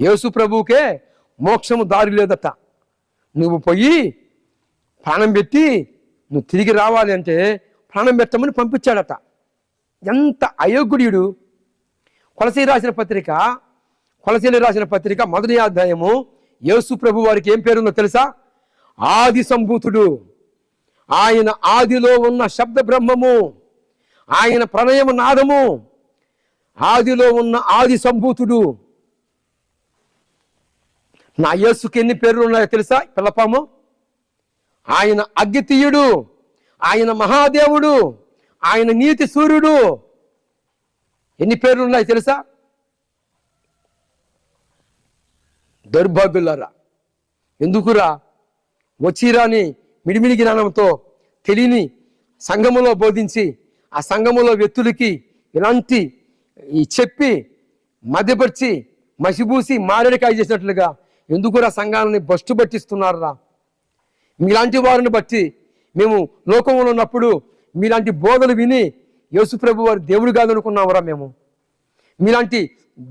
యేసు ప్రభువుకే మోక్షము దారి లేదట. నువ్వు పోయి ప్రాణం పెట్టి నువ్వు తిరిగి రావాలి అంటే ప్రాణం పెట్టమని పంపించాడట. ఎంత అయోగ్యుడు. కొలసీ రాసిన పత్రిక కొలసీలు రాసిన పత్రిక మొదటి అధ్యాయము యేసు ప్రభు వారికి ఏం పేరుందో తెలుసా? ఆది సంభూతుడు. ఆయన ఆదిలో ఉన్న శబ్ద బ్రహ్మము ఆయన ప్రణయము నాదము. ఆదిలో ఉన్న ఆది సంభూతుడు. నా యేసుకి ఎన్ని పేర్లు ఉన్నాయో తెలుసా? పిల్లపాము. ఆయన అగ్గితీయుడు ఆయన మహాదేవుడు ఆయన నీతి సూర్యుడు. ఎన్ని పేర్లు ఉన్నాయి తెలుసా? దౌర్భాగ్యులారా. ఎందుకురా? వచ్చిరాని మిడిమిడి జ్ఞానంతో తెలియని సంఘములో బోధించి ఆ సంఘములో వ్యక్తులకి ఇలాంటి చెప్పి మధ్యపరిచి మసిబూసి మారేడికాయ చేసినట్లుగా ఎందుకురా సంఘాలని బస్టు పట్టిస్తున్నారా మీలాంటి వారిని బట్టి మేము లోకంలో ఉన్నప్పుడు మీలాంటి బోధలు విని యేసుప్రభు వారి దేవుడు కాదనుకున్నామరా మేము. మీలాంటి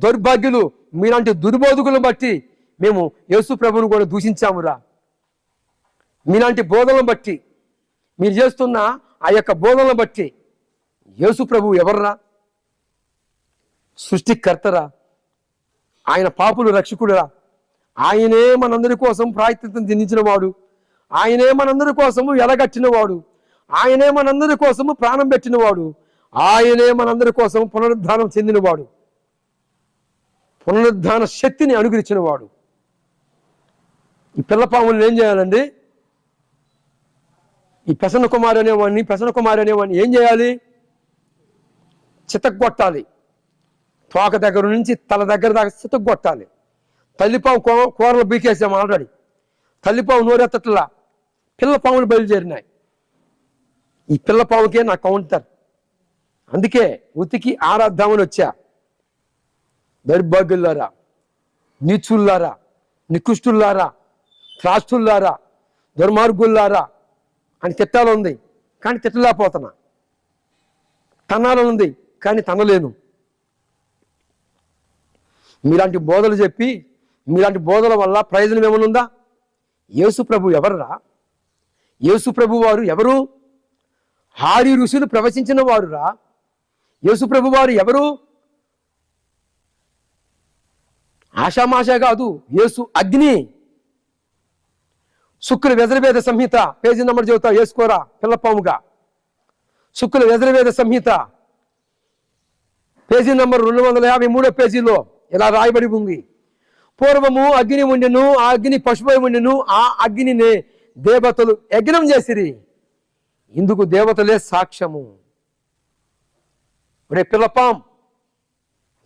దౌర్భాగ్యులు మీలాంటి దుర్బోధకులను బట్టి మేము యేసుప్రభును కూడా దూషించామురా. మీలాంటి బోధలను బట్టి మీరు చేస్తున్న ఆ యొక్క బోధనలను బట్టి యేసు ప్రభు ఎవర్రా? సృష్టికర్తరా? ఆయన పాపులు రక్షకుడురా? ఆయనే మనందరి కోసం ప్రాయత్నం చెందించిన వాడు ఆయనే మనందరి కోసము ఎలగట్టినవాడు. ఆయనే మనందరి కోసము ప్రాణం పెట్టినవాడు. ఆయనే మనందరి కోసం పునరుద్ధానం చెందినవాడు. పునరుద్ధాన శక్తిని అనుగ్రహించినవాడు. ఈ పిల్లపాములను ఏం చేయాలండి? ఈ పెసన కుమారి అనేవాడిని పెసన కుమారి అనేవాడిని ఏం చేయాలి? చితగ్గొట్టాలి తోక దగ్గర నుంచి తల దగ్గర దాకా చితగ్గొట్టాలి తల్లిపావు కూరలు బీకేసాం ఆల్రెడీ. తల్లిపావు నోరెత్తట్లా. పిల్ల పాములు బయలుదేరినాయి. ఈ పిల్ల పాముకే నా కౌంటర్. అందుకే ఉతికి ఆరాద్దామని వచ్చా. దౌర్భాగ్యులారా నీచుల్లారా నికృష్టుల్లారా త్రాష్టుల్లారా దుర్మార్గుల్లారా అని తిట్టాలుంది. కానీ తిట్టలేకపోతున్నా. తనాలనుంది కానీ తనలేను మీలాంటి బోధలు చెప్పి మీలాంటి బోధల వల్ల ప్రయోజనం ఏమనుందా యేసు ప్రభు ఎవర్రా? యేసు ప్రభు వారు ఎవరు? హారి ఋషులు ప్రవచించిన వారురా? యేసు ప్రభు వారు ఎవరు? ఆషామాష కాదు యేసు అగ్ని. శుక్ర వ్యజరవేద సంహిత పేజీ నెంబర్ చెబుతా వేసుకోరా పిల్లపాముగా. శుక్ర వ్యజరవేద సంహిత పేజీ నంబర్ రెండు వందల యాభై మూడో పేజీలో ఇలా రాయబడి ఉంది. పూర్వము అగ్ని ఉండెను ఆ అగ్ని పశుపై ఉండెను ఆ అగ్నినే దేవతలు యజ్ఞం చేసిరి. ఇందుకు దేవతలే సాక్ష్యము. రే పిల్లపాం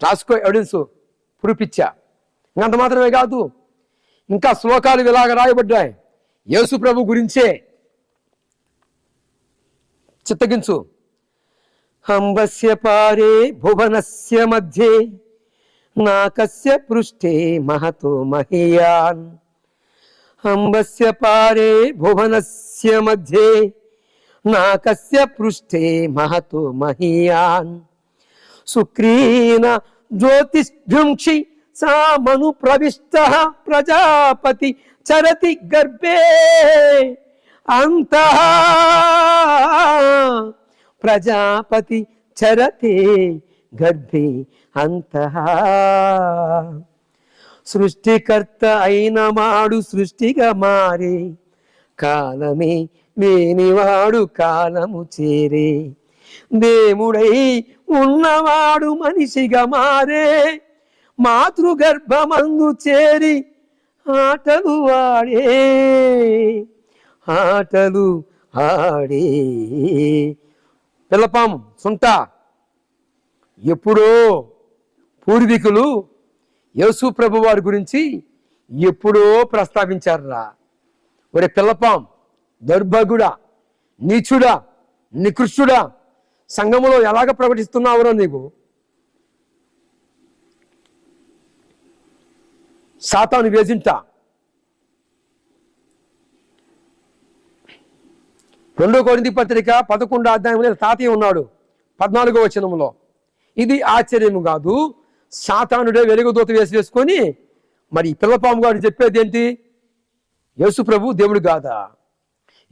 రాసుకో ఎవిడెన్స్ పురిపిచ్చా. ఇంకంత మాత్రమే కాదు ఇంకా శ్లోకాలు ఇలాగ రాయబడ్డాయి. యేసు ప్రభు గురించే. చిత్తగించు. హంబస్య పారే భువనస్య మధ్యే. नाकस्य पृष्ठे महतो महेयान्। अम्बस्य पारे भुवनस्य मध्ये नाकस्य पृष्ठे महतो महीयान्। सुक्रीन ज्योतिष्भ्युङ्क्षि सा मनुप्रविष्टः प्रजापति चरति गर्भे। अन्तः प्रजापति चरते। గర్భి అంత. సృష్టికర్త అయిన మాడు సృష్టిగా మారే కాలమే లేనివాడు కాలము చేరే. దేవుడై ఉన్నవాడు మనిషిగా మారే మాతృగర్భమందు చేరి ఆటలు ఆడే ఆటలు ఆడే. పిల్లపాము సుంటా. ఎప్పుడో పూర్వీకులు యేసు ప్రభు వారి గురించి ఎప్పుడో ప్రస్తావించారురా. ఒరే పిల్లపాం దౌర్భాగ్యుడా నీచుడా నికృష్టుడా సంఘములో ఎలాగ ప్రకటిస్తున్నావురా నీకు సాతాను వేజింట రెండో కొరింది పత్రిక పదకొండో అధ్యాయంలో తాతయ్య ఉన్నాడు పద్నాలుగో వచనంలో ఇది ఆశ్చర్యము కాదు. సాతానుడే వెలుగుదూత వేసి వేసుకొని మరి పిల్లపాము గారు చెప్పేది ఏంటి? యేసు ప్రభు దేవుడు కాదా?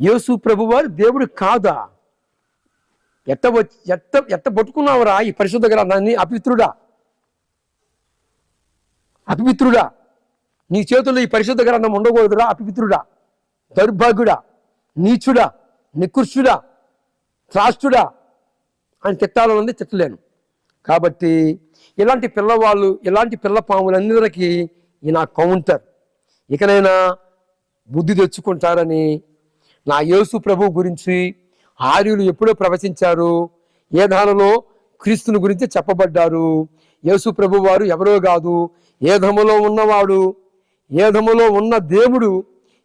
యేసు ప్రభు వారు దేవుడు కాదా? ఎట్ట వచ్చి ఎట్ట ఎట్ట పట్టుకున్నావురా ఈ పరిశుద్ధ గ్రంథాన్ని? అపిత్రుడా అపిపిత్రుడా నీ చేతుల్లో ఈ పరిశుద్ధ గ్రంథం ఉండకూడదురా అపిపిత్రుడా దౌర్భాగ్యుడా. నీచుడా. నికృష్యుడా త్రాష్టుడా. అని తిట్టాలని ఉంది తిట్టలేను. కాబట్టి ఇలాంటి పిల్లవాళ్ళు ఇలాంటి పిల్ల పాములందరికీ ఈ నా కౌంటర్. ఇకనైనా బుద్ధి తెచ్చుకుంటారని నా యేసు ప్రభు గురించి ఆర్యులు ఎప్పుడో ప్రవచించారు. ఏ దానిలో క్రీస్తుని గురించి చెప్పబడ్డారు. యేసు ప్రభు వారు ఎవరో కాదు ఏధములో ఉన్నవాడు ఏధములో ఉన్న దేవుడు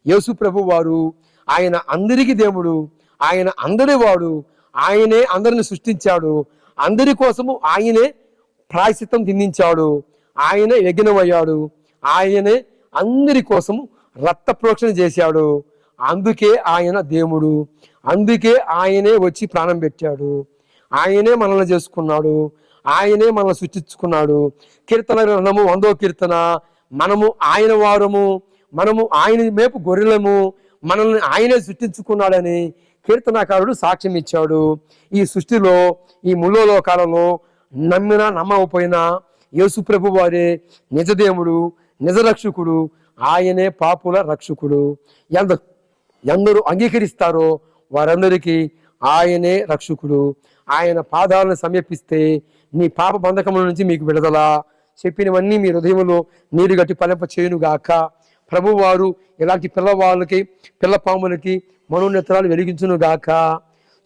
యేసు ప్రభు వారు. ఆయన అందరికీ దేవుడు ఆయన అందరి వాడు ఆయనే అందరిని సృష్టించాడు. అందరి కోసము ఆయనే ప్రాయశ్చిత్తం తిందించాడు. ఆయనే యజ్ఞమయ్యాడు. ఆయనే అందరి కోసము రక్త ప్రోక్షణ చేశాడు. అందుకే ఆయన దేవుడు. అందుకే ఆయనే వచ్చి ప్రాణం పెట్టాడు. ఆయనే మనల్ని చేసుకున్నాడు. ఆయనే మనల్ని సృష్టించుకున్నాడు. కీర్తన గ్రంథము వందో కీర్తన. మనము ఆయన వారము. మనము ఆయన మేపు గొర్రెలము. మనల్ని ఆయనే సృష్టించుకున్నాడని కీర్తనాకారుడు సాక్ష్యం ఇచ్చాడు. ఈ సృష్టిలో ఈ ముల్లోకాలలో నమ్మినా నమ్మకపోయినా యేసుప్రభు వారే నిజదేవుడు నిజరక్షకుడు ఆయనే పాపుల రక్షకుడు. ఎంత ఎందరూ అంగీకరిస్తారో వారందరికీ ఆయనే రక్షకుడు. ఆయన పాదాలను సమీపిస్తే నీ పాప బంధకముల నుంచి మీకు విడుదల. చెప్పినవన్నీ మీ హృదయంలో నీరు గట్టి పలింప చేయునుగాక ప్రభువారు ఇలాంటి పిల్లవాళ్ళకి పిల్ల పాములకి మనోన్నతరాలు వెలిగించునుగాక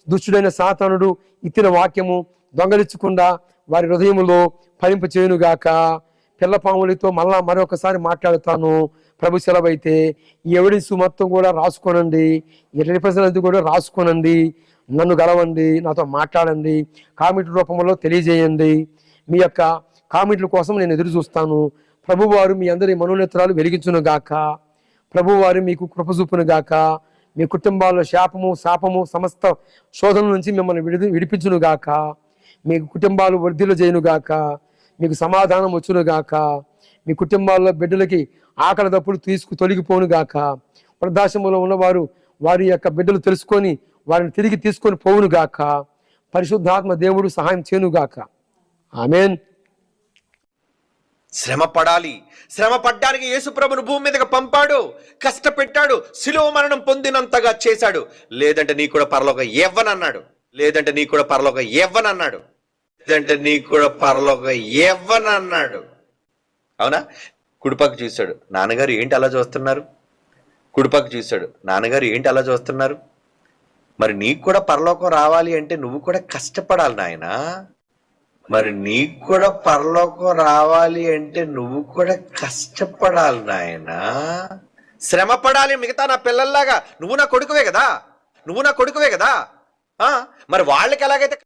దుష్టుడైన సాతానుడు ఇచ్చిన వాక్యము దొంగలించకుండా వారి హృదయంలో ఫలింప చేయునుగాక పిల్లపాములతో మళ్ళా మరొకసారి మాట్లాడుతాను. ప్రభు సెలవైతే ఈ ఎవిడెన్స్ మొత్తం కూడా రాసుకోనండి. ఈ రిప్రజెంట్ కూడా రాసుకోనండి. నన్ను గలవండి నాతో మాట్లాడండి. కామెంట్ రూపంలో తెలియజేయండి. మీ యొక్క కామెంట్ల కోసం నేను ఎదురు చూస్తాను ప్రభువారు మీ అందరి మనోనేత్రాలు వెలిగించును గాక. ప్రభువారు మీకు కృప చూపును గాక. మీ కుటుంబాల్లో శాపము శాపము సమస్త శోధన నుంచి మిమ్మల్ని విడి విడిపించును గాక. మీ కుటుంబాలు వృద్ధిలో చేయనుగాక మీకు సమాధానం వచ్చును గాక. మీ కుటుంబాల్లో బిడ్డలకి ఆకలి తప్పుడు తీసుకు తొలగిపోను గాక. వృద్ధాశ్రమంలో ఉన్నవారు వారి యొక్క బిడ్డలు తెలుసుకొని వారిని తిరిగి తీసుకొని పోవును గాక. పరిశుద్ధాత్మ దేవుడు సహాయం చేయను గాక. ఆమెన్. శ్రమ పడాలి శ్రమ పడ్డానికి యేసుప్రభును భూమి మీదకి పంపాడు. కష్టపెట్టాడు. శిలువ మరణం పొందినంతగా చేశాడు. లేదంటే నీ కూడా పరలోక ఎవ్వనన్నాడు. లేదంటే నీ కూడా పరలోక ఎవ్వనన్నాడు. లేదంటే నీ కూడా పరలోక ఎవ్వనన్నాడు. అవునా? కుడిపక్క చూశాడు. నాన్నగారు ఏంటి అలా చూస్తున్నారు? కుడిపక్క చూశాడు. నాన్నగారు ఏంటి అలా చూస్తున్నారు? మరి నీకు కూడా పరలోకం రావాలి అంటే నువ్వు కూడా కష్టపడాలి నాయనా. మరి నీకు కూడా పరలోకం రావాలి అంటే నువ్వు కూడా కష్టపడాలి నాయనా. శ్రమ పడాలి మిగతా నా పిల్లల్లాగా. నువ్వు నా కొడుకువే కదా. నువ్వు నా కొడుకువే కదా. ఆ? మరి వాళ్ళకి ఎలాగైతే